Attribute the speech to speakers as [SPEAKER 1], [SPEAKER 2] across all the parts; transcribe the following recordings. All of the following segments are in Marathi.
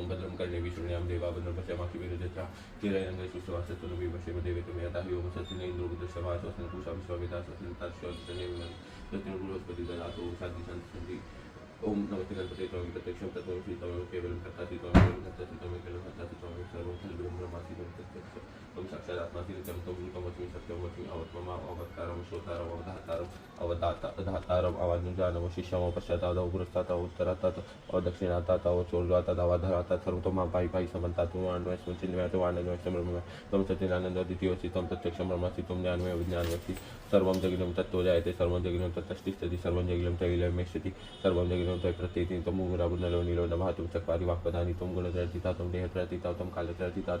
[SPEAKER 1] ओम भद्रम कर्णे विष्णुयाम देवा भद्रम पश्यामाक्षी विरुद्धच्या चिरंग सुश्वासतनु विवशे देवे तुम्ही आता हि ओम सत्य इंद्र बुद्धशवा स्वस्न कुशा ओम नमस्ते गणपते त्वं प्रत्यक्षं तत्त्वं श्रीत्वं केवलं कर्तासि त्वं केवलं कर्तासि त्वं केवलं कर्तासि त्वं सर्वं खलु ब्रह्मासि त्वं तत्त्वं त्वं साक्षादात्मासि नित्यं त्वं रूपमस्मि सत्यं वच्मि अवत्मम अवतारं श्रोतारम् अवधातारम् अवदाता अधातारम् जानव शिष्यम पश्चातादव पुरस्तातव उत्तरातात अदक्षिणातात चोरजातात अवाधरातात सर्वतो मां पायी पायी समन्तात त्वं वाण्वस्मि चिन्मयात वाणन्वस्मि ब्रह्ममय त्वं सत्यनानन्द द्वितीयोऽसि त्वं प्रत्यक्षं ब्रह्मासि त्वं ज्ञानमय विज्ञानमसि सर्वं जगिनं तत्त्वो जायते सर्वं जगिनं तत्तष्टिष्ठति सर्वं जगिनं तैलमेष्यति सर्वं जगिनं त्वयि प्रत्येति त्वं मुगुराबुर्नलो नीलो नभः त्वं चक्वारि वाक्पदानि त्वं गुणत्रयतीता त्वं देहत्रयतीता त्वं कालत्रयतीता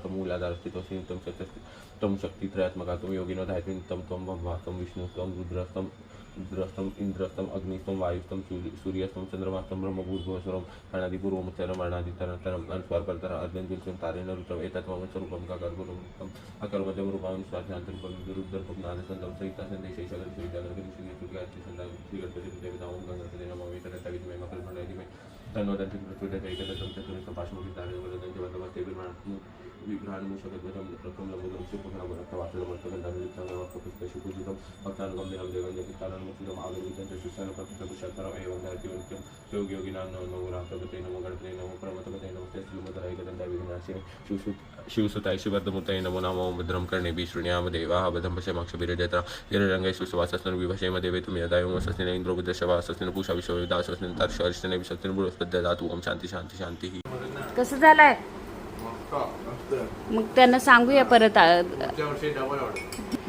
[SPEAKER 1] त्वं मूलाधारस्थितोऽसि त्वं शक्ति त्वं शक्तित्रयात्मका त्वं योगिनो धायत्वं तं त्वं ब्रह्मा त्वं विष्णु त्वं रुद्रस्तं रुद्रस्तं इन्द्रस्तं अग्निस्तं वायुस्तं सूर्य- सूर्यस्तं चन्द्रमास्तं ब्रह्मभूर्भुवस्वरं अनादिपूर्वमुच्चरम् अनादितरतरम् अनुस्वारपरतरम् अर्जन्तिं तारेण रुद्रम् एतत्त्वं स्वरूपं काकर्पूरम् अकर्मजं रूपां स्वाध्यान्तरूपं रुद्ररूपं नादसन्तं सहितासन्देशैशगणपतिश्रीगणपति श्रीगणपति ओम गणपति नमः वेतरतविद्महे मकरकुण्डलिमहे तन्नो दन्तं प्रचोदयैकदन्तं चतुरस्तं पाशमुखितारं वदन्ते विघ्नान्मुषगद्वदं रकं लम्बुदं सुपुहनवरक्तवाचलमर्थगन्धर्वितं भक्तानुगम्यं देवं जगितानमुचितम् आगमितं च सुशानप्रकृतकुशलतरम् एवं धर्तिवन्त्यं योगयोगिनां नमो रात्रपते नमो गणपते नमो परमतपते नमस्ते श्रीमदरैकदन्ताय विघ्नाशिने शिवसुत शिवसुताय शिवदमुतये नमो नमो भद्रं कर्णे विष्णुयाम देवाः बधं पश्यमाक्षभिरजत्र हिररङ्गै सुश्वासस्मिन् विभशेम देवे तुम यदा योम स्वस्तिन इन्द्रो बुद्धशवा स्वस्तिन पूषा विश्वविदा स्वस्तिन तर्षरिष्टने विश्वस्तिन बृहस्पती ददातु ओम शांती शांती शांती
[SPEAKER 2] कसं झालंय मग त्यांना सांगूया परत आ-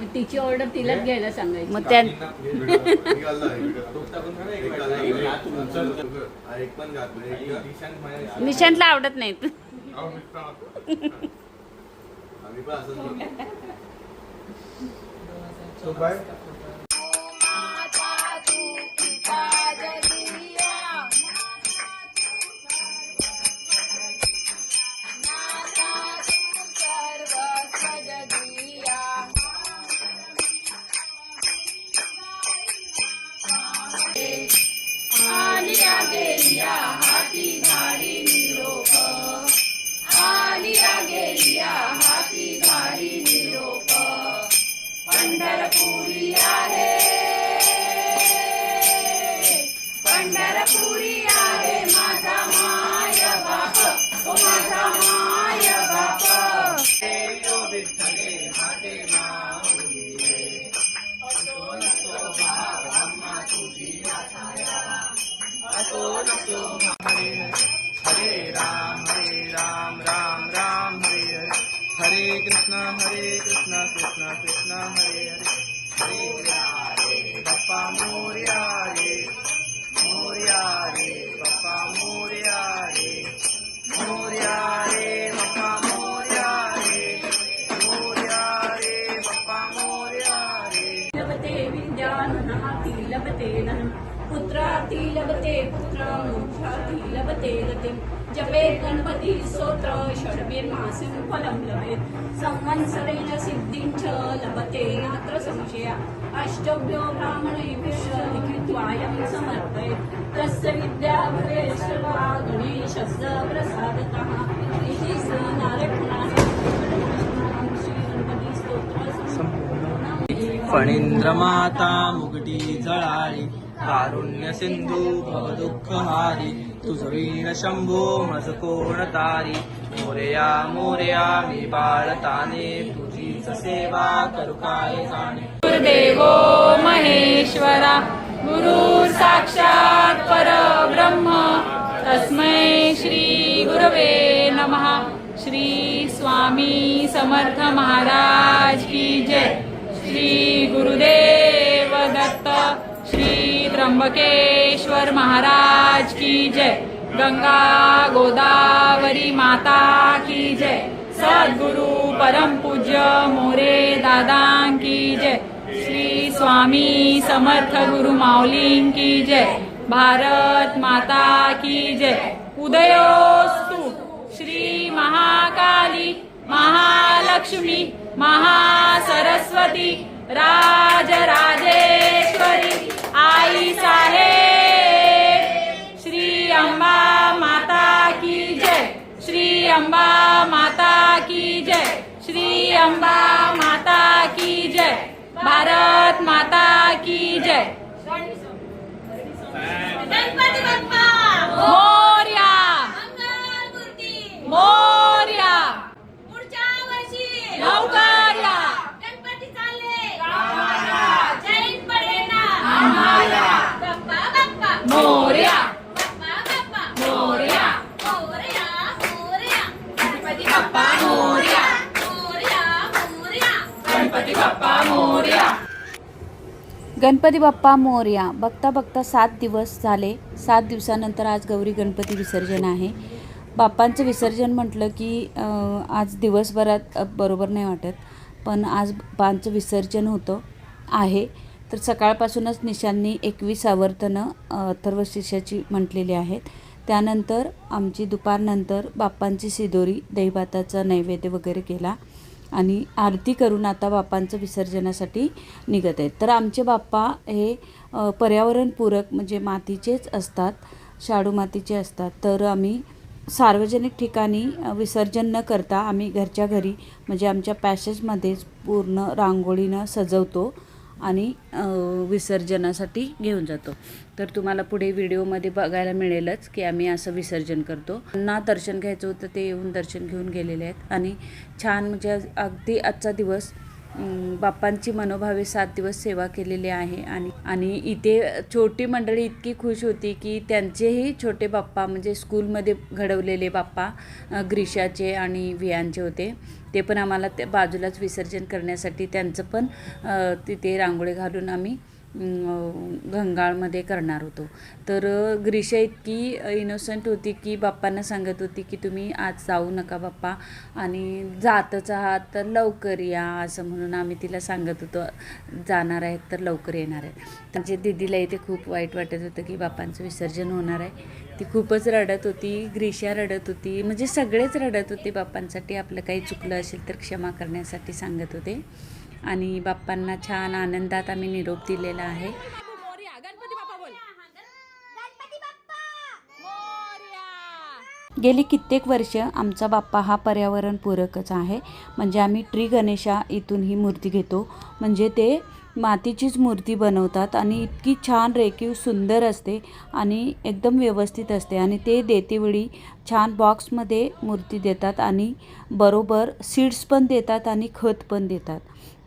[SPEAKER 3] मग तिची ऑर्डर तिलाच घ्यायला सांगायची.
[SPEAKER 2] मग त्या
[SPEAKER 4] एक पण घात
[SPEAKER 2] निशांतला आवडत नाहीत.
[SPEAKER 4] आम्ही पण असं
[SPEAKER 5] हरिया गेलिया हाथी भारी निरोप। पंडरपुरी रे पंढरपुरिया रे माझा
[SPEAKER 2] माय बाप, ओ माझा माय बाप।
[SPEAKER 5] विठ्ठले माझे माऊली असो नसो भाव आम्हा तुझी आसाया असो नसो हरे कृष्ण कृष्ण कृष्ण हरे हरे. हरे हरे मोर्या रे मोर्या रे बप्पा मोर्या रे मोर्या रे बप्पा मोर्या रे मोर्या रे बप्पा मोर्या रे
[SPEAKER 3] लभते विद्याननाति लभते धनं पुत्राति लभते पुत्रम् लभते गतिं जपेत् गणपति स्तोत्र षड्भिर्मासिं फलं लभेत् संवत्सरेण सिद्धिं च लभते नात्र संशया अष्टभ्यो ब्राह्मणेभ्यश्च लिखित्वायं समर्पयेत्. तस्य विद्या भवेत् सर्वा गणेशस्य प्रसादतः. इति स
[SPEAKER 5] फणींद्रमाता मुगटी जळाळी कारुण्य सिंधू भवदुःखहारी। तुझ वीण शंभो मज कोण तारी? मोरया मोरया मी बाळताने तुझीच सेवा करू काय जाणे?
[SPEAKER 2] गुरुदेवो महेश्वरा गुरु साक्षात परब्रह्म तस्मै श्री गुरवे नमः. श्री स्वामी समर्थ महाराज. त्र्यंबकेश्वर महाराज की जय। गंगा गोदावरी माता की जय। सद्गुरु परम पूज्य मोरे दादा की जय। श्री स्वामी समर्थ गुरु माऊलीं की जय। भारत माता की जय। उदयोस्तु श्री महाकाली महालक्ष्मी महासरस्वती। राजराजेश्वरी आई साहेब श्री अंबा माता की जय श्री अंबा माता की जय श्री अंबा माता की जय भारत माता की जय।
[SPEAKER 6] गणपती बाप्पा!
[SPEAKER 2] मोर्या! मोर्या!
[SPEAKER 6] पुढच्या वर्षी!
[SPEAKER 2] लवकर या
[SPEAKER 6] गणपती चालले जैन पडेना बाप्पा बाप्पा
[SPEAKER 2] मोर्या.
[SPEAKER 6] बाप्पा बाप्पा
[SPEAKER 2] मोर्या.
[SPEAKER 6] मोरया मोरया
[SPEAKER 2] गणपती बाप्पा मोर्या.
[SPEAKER 6] मोरया मोरया
[SPEAKER 2] गणपती बाप्पा मोर्या.
[SPEAKER 3] गणपती बाप्पा मोरया. बघता बघता सात दिवस झाले. सात दिवसानंतर आज गौरी गणपती विसर्जन आहे. बाप्पांचं विसर्जन म्हटलं की आज दिवसभरात बरोबर नाही वाटत पण आज बाप्पांचं विसर्जन होतं आहे. तर सकाळपासूनच निशांनी एकवीस आवर्तनं अं, अथर्व शिष्याची म्हटलेली आहेत. त्यानंतर आमची दुपारनंतर बाप्पांची सिदोरी दहीभाताचा नैवेद्य वगैरे केला आणि आरती करून आता बाप्पांचं विसर्जनासाठी निघत आहेत. तर आमचे बाप्पा हे पर्यावरणपूरक म्हणजे मातीचेच असतात शाडू मातीचे असतात. तर आम्ही सार्वजनिक ठिकाणी विसर्जन न करता आम्ही घरच्या घरी म्हणजे आमच्या पॅसेजमध्येच पूर्ण रांगोळीनं सजवतो. आणि विसर्जनासाठी घेऊन जातो. तर तुम्हाला पुढे व्हिडिओमध्ये बघायला मिळेलच की आम्ही असं विसर्जन करतो. ना दर्शन घ्यायचं होतं ते येऊन दर्शन घेऊन गेलेले आहेत. आणि छान म्हणजे अगदी आजचा दिवस बाप्पांची मनोभावे सात दिवस सेवा केलेली आहे आणि आणि इथे छोटी मंडळी इतकी खुश होती की त्यांचेही छोटे बाप्पा म्हणजे स्कूलमध्ये घडवलेले बाप्पा ग्रीशाचे आणि वियांचे होते. ते पण आम्हाला त्या बाजूलाच विसर्जन करण्यासाठी त्यांचं पण तिथे रांगोळी घालून आम्ही घंगाळमध्ये करणार होतो. तर ग्रीशा ग्रीषा इतकी इनोसंट होती की बाप्पांना सांगत होती की तुम्ही आज जाऊ नका बाप्पा आणि जातच आहात तर लवकर या असं म्हणून आम्ही तिला सांगत होतो जाणार आहेत तर लवकर येणार आहेत. त्यांच्या दिदीला इथे खूप वाईट वाटत होतं की बाप्पांचं विसर्जन होणार आहे. ती खूपच रडत होती ग्रीषा रडत होती म्हणजे सगळेच रडत होते बाप्पांसाठी. आपलं काही चुकलं असेल तर क्षमा करण्यासाठी सांगत होते. आणि बाप्पांना छान आनंदात आम्ही निरोप दिलेला आहे. गेली कित्येक वर्ष आमचा बाप्पा हा पर्यावरणपूरकच आहे. म्हणजे आम्ही ट्री गणेशा इथून ही मूर्ती घेतो. म्हणजे ते मातीचीच मूर्ती बनवतात आणि इतकी छान रेखीव सुंदर असते आणि एकदम व्यवस्थित असते आणि ते देतेवेळी छान बॉक्समध्ये मूर्ती देतात आणि बरोबर सीड्स पण देतात आणि खत पण देतात.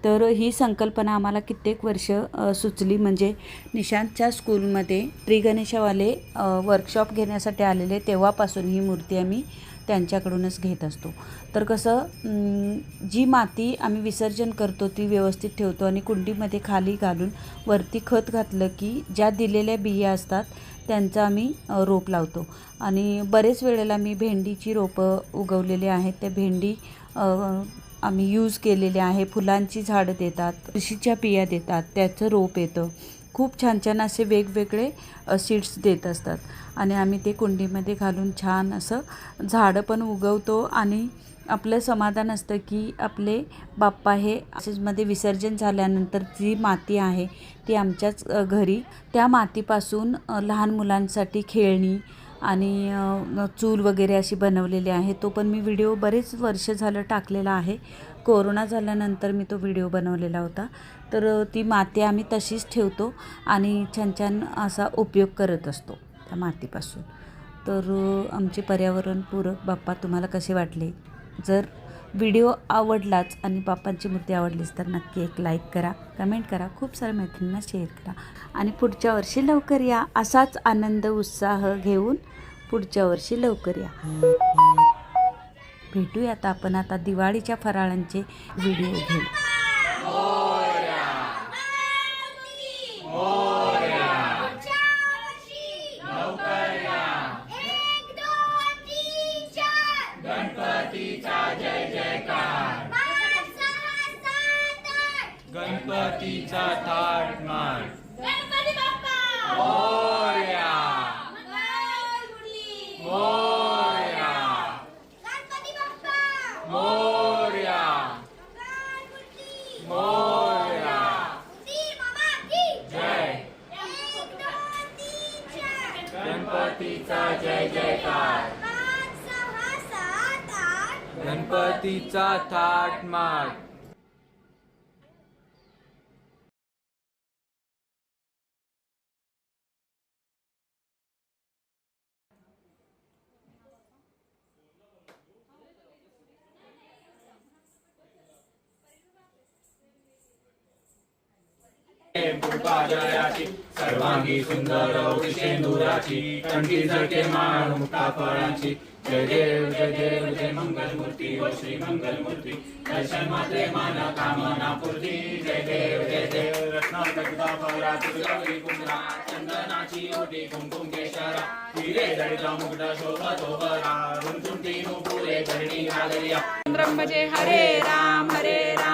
[SPEAKER 3] तर ही संकल्पना आम्हाला कित्येक वर्ष सुचली. म्हणजे निशांतच्या स्कूलमध्ये ट्री गणेशावाले वर्कशॉप घेण्यासाठी आलेले तेव्हापासून ही मूर्ती आम्ही त्यांच्याकडूनच घेत असतो. तर कसं जी माती आम्ही विसर्जन करतो ती व्यवस्थित ठेवतो आणि कुंडीमध्ये खाली घालून वरती खत घातलं की ज्या दिलेल्या बिया असतात त्यांचं आम्ही रोप लावतो. आणि बरेच वेळेला मी भेंडीची रोपं उगवलेली आहेत. त्या भेंडी आम्ही यूज केलेले आहे. फुलांची झाडं देतात तुळशीच्या बिया देतात त्याचं रोप येतं. खूप छान छान असे वेगवेगळे सीड्स देत असतात. आणि आम्ही ते कुंडीमध्ये घालून छान असं झाडं पण उगवतो आणि आपलं समाधान असतं की आपले बाप्पा हे असेचमध्ये विसर्जन झाल्यानंतर जी माती आहे ती आमच्याच घरी त्या मातीपासून लहान मुलांसाठी खेळणी आणि चूल वगैरे अशी बनवलेली आहे. तो पण मी व्हिडिओ बरेच वर्ष झालं टाकलेला आहे. कोरोना झाल्यानंतर मी तो व्हिडिओ बनवलेला होता. तर ती माती आम्ही तशीच ठेवतो आणि छान छान असा उपयोग करत असतो त्या मातीपासून. तर आमचे पर्यावरणपूरक बाप्पा तुम्हाला कसे वाटले? जर व्हिडिओ आवडलाच आणि बाप्पांची मूर्ती आवडलीच तर नक्की एक लाईक करा कमेंट करा खूप साऱ्या मैत्रिणींना शेअर करा. आणि पुढच्या वर्षी लवकर या असाच आनंद उत्साह घेऊन पुढच्या वर्षी लवकर या. भेटूयात आपण आता दिवाळीच्या फराळांचे व्हिडिओ घेऊ
[SPEAKER 5] The third mark.
[SPEAKER 2] पुष्पाजयाची सर्वांगी सुंदर शेंदुराची कंठी झळके माळ मुक्ता फळाची. जय देव जय देव जय मंगलमूर्ती हो श्री मंगलमूर्ती. दर्शन मात्रे माना कामना पूर्ती जय देव जय देव. रत्नागदा फळा तुळगरी कुंभरा चंदनाची ओटी कुंकुम केशरा हिरे जडिता मुकुट शोभतो बरा रुंचुंटी नुपुरे धरणी नागरिया
[SPEAKER 7] ब्रह्मजे हरे राम हरे राम.